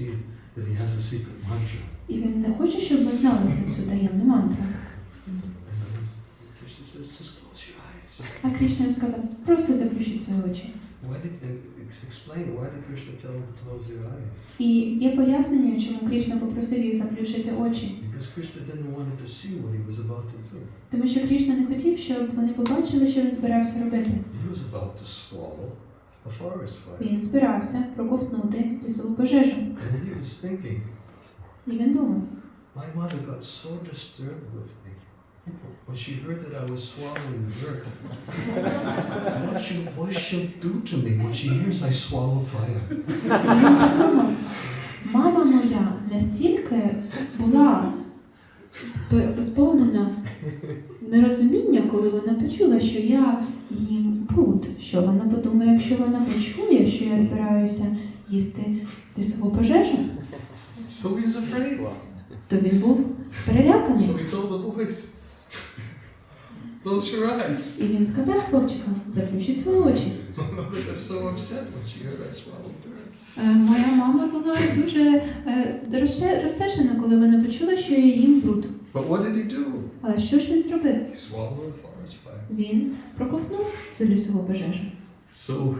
see that he has a secret mantra. І він не хоче, щоб ми знали про цю таємну мантру. Krishna says, just close your eyes. А Кришна їм сказав, просто заплющіть свої очі. Why did, explain, why did Krishna tell them to close their eyes? І є пояснення, чому Кришна попросив їх заплющити очі. Because Krishna didn't want to see what he was about to do. Тому що Кришна не хотів, щоб вони побачили, що він збирався робити. He was about to swallow a forest fire. Він збирався проковтнути лісову пожежу. And he was thinking, І він думав, my mother got so disturbed with me when she heard that I was swallowing dirt. What she'll, what she'll do to me when she hears I swallowed fire. Він подумав, мама моя настільки була п- сповнена нерозуміння, коли вона почула, що я їм бруд. Що вона подумає, якщо вона почує, що я збираюся їсти лісову пожежу, So he was afraid. то він був переляканий. So he told the boys, close your eyes. І він сказав хлопчикам, заплющіть свої очі. Е, Моя мама була дуже е, розсержена, коли вона почула, що я їм бруд. But what did he do? Але що ж він зробив? He swallowed a forest fire. Він проковтнув цю лісову пожежу. So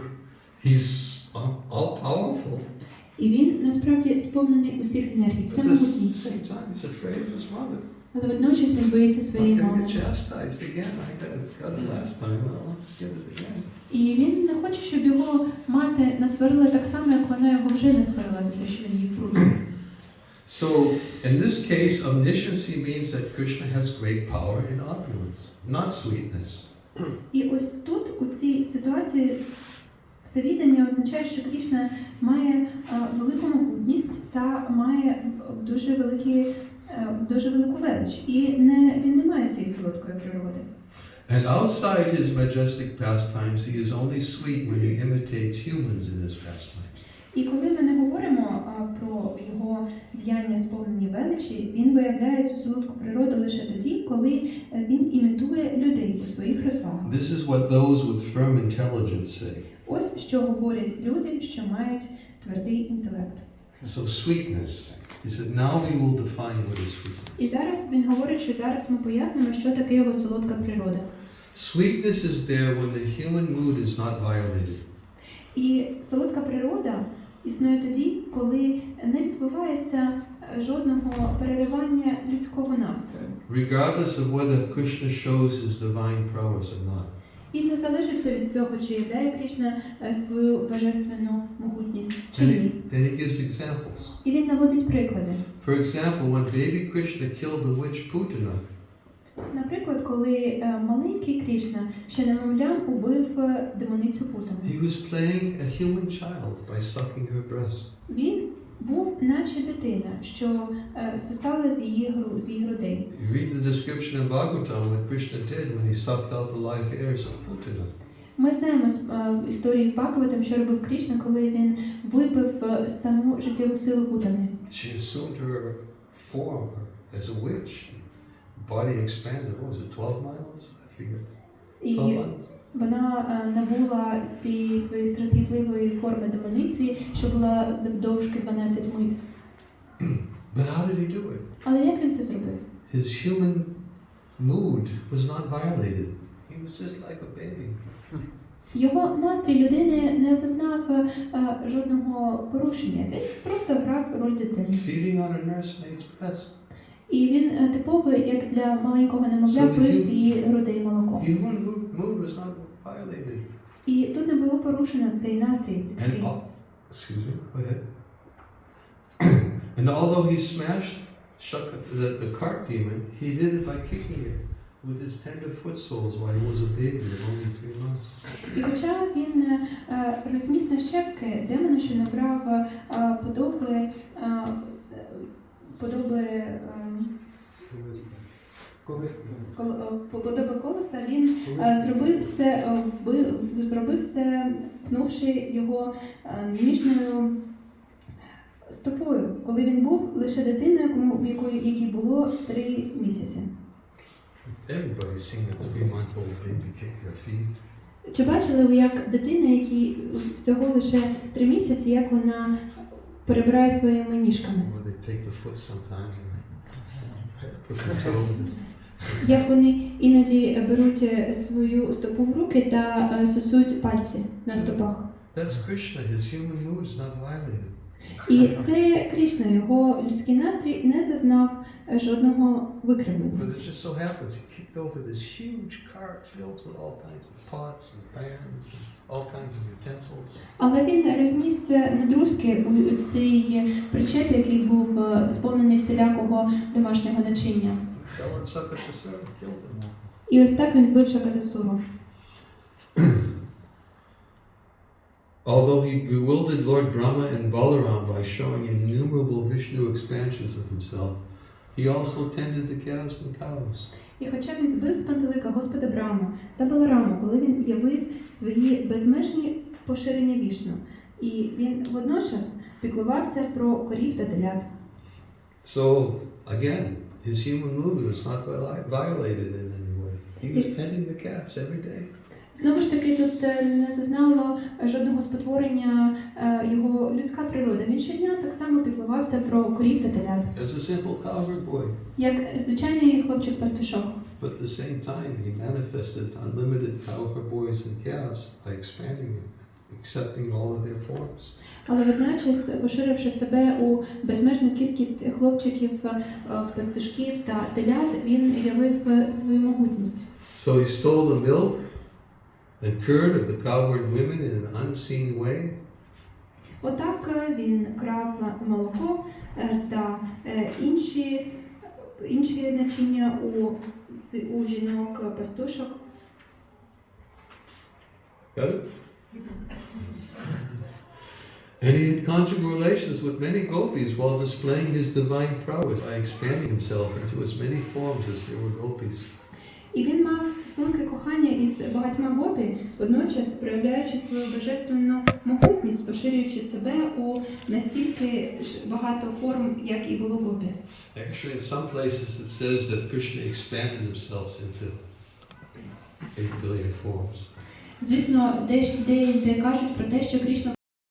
he's all powerful, І він насправді сповнений усіх енергій, but at the всемогутній. same time he's afraid of his mother. Але водночас він боїться своєї мами. І він не хоче, щоб його мати насварила так само, як вона його вже насварила за те, що він бруд. So in this case, omnisciency means that Krishna has great power in opulence, not sweetness. І ось тут, у цій ситуації, всевідання означає, що Крішна має е, велику могутність та має е, дуже великі, е, дуже велику велич. І не, він не має цієї солодкої природи. And outside his majestic pastimes, he is only sweet when he imitates humans in his pastimes. І коли ми не говоримо а, про його діяння сповнені величі, він виявляє цю солодку природу лише тоді, коли е, він імітує людей у своїх розвагах. This is what those with firm intelligence say. Ось що говорять люди, що мають твердий інтелект. So sweetness. He said, now we will define what is sweetness. І зараз він говорить, що зараз ми пояснимо, що таке його солодка природа. Sweetness is there when the human mood is not violated. І солодка природа існує тоді, коли не відбувається е, жодного переривання людського настрою. regardless of whether Krishna shows his divine prowess or not. І не залежиться від цього, чи являє Крішна е, свою божественну могутність чи ні. then he gives examples. І він наводить приклади. For example, when baby Krishna killed the witch Putana, Наприклад, коли е, маленький Крішна ще немовлям убив е, демоницю Путану. he was playing a human child by sucking her breast. Він був наче дитина, що е, сосала з її гру з її грудей. You read the description in Bhagavatam what Krishna did when he sucked out the life heirs of Putana. Ми знаємо з історії Бхагаватам, що робив Крішна, коли він випив саму життєву силу Путани. She assumed her form as a witch. Body expanded, what was it, 12 miles? I forget. 12 І miles? вона е, набула цієї своєї страхітливої форми демониці, що була завдовжки 12 миль. But how did he do it? Але як він це зробив? His human mood was not violated. He was just like a baby. Його настрій людини не зазнав е, е, жодного порушення. Він просто грав роль дитини. Feeding on a nursemaid's breast. І він е, типовий, як для маленького немовля, So the пив з hu- її грудей молоко. Human mood, mood was not violated. І тут не було порушено цей настрій And людський. al- excuse me, go ahead. and although he smashed Shaka, the, the cart demon, he did it by kicking it with his tender foot soles while he was a baby of only three months. І хоча він е, е, розніс на щепки демона, що набрав е, подоби, е, подоби е, кол- е, подоби колеса, він е, зробив це, е, зробив це, пнувши його е, ніжною стопою, коли він був лише дитиною, кому в якої якій було три місяці. Чи бачили ви, як дитина, якій всього лише три місяці, як вона перебирає своїми ніжками. Як вони іноді беруть е, свою стопу в руки та е, сосуть пальці на стопах. That's Krishna. His human mood is not violated. І це Крішна, його людський настрій не зазнав е, жодного викривлення. But it just so happens he kicked over this huge cart filled with all kinds of pots and pans and all kinds of utensils. Але він розніс надрузки у цей причеп, який був сповнений всілякого домашнього начиння. І ось так він вбив Шакатасуру. Although he bewildered Lord Brahma and Balaram by showing innumerable Vishnu expansions of himself, he also tended the calves and cows. І хоча він збив з пантелика Господа Брама та Балараму, коли він явив свої безмежні поширення вішну, і він водночас піклувався про корів та телят. So, again, his human mood was not violi- violated in any way. He was tending the calves every day. Знову ж таки, тут е, не зазнало жодного спотворення е, його людська природа. Він щодня так само піклувався про корів та телят, As a simple cowherd boy. як звичайний хлопчик-пастушок. But at the same time, he manifested unlimited cowherd boys and calves by expanding it, accepting all of their forms. Але водночас, поширивши себе у безмежну кількість хлопчиків, е, пастушків та телят, він явив е, свою могутність. So he stole the milk and curd of the cowherd women in an unseen way, Отак е, він крав молоко е, та е, інші, інші начиння у, у жінок пастушок. Got it? And he had conjugal relations with many gopis while displaying his divine prowess by expanding himself into as many forms as there were gopis. І він мав стосунки кохання із багатьма гопі, водночас проявляючи свою божественну могутність, поширюючи себе у настільки багато форм, як і було гопі. Actually, in some places it says that Krishna expanded himself into 8 billion forms. Звісно, де, де, де кажуть про те, що Крішна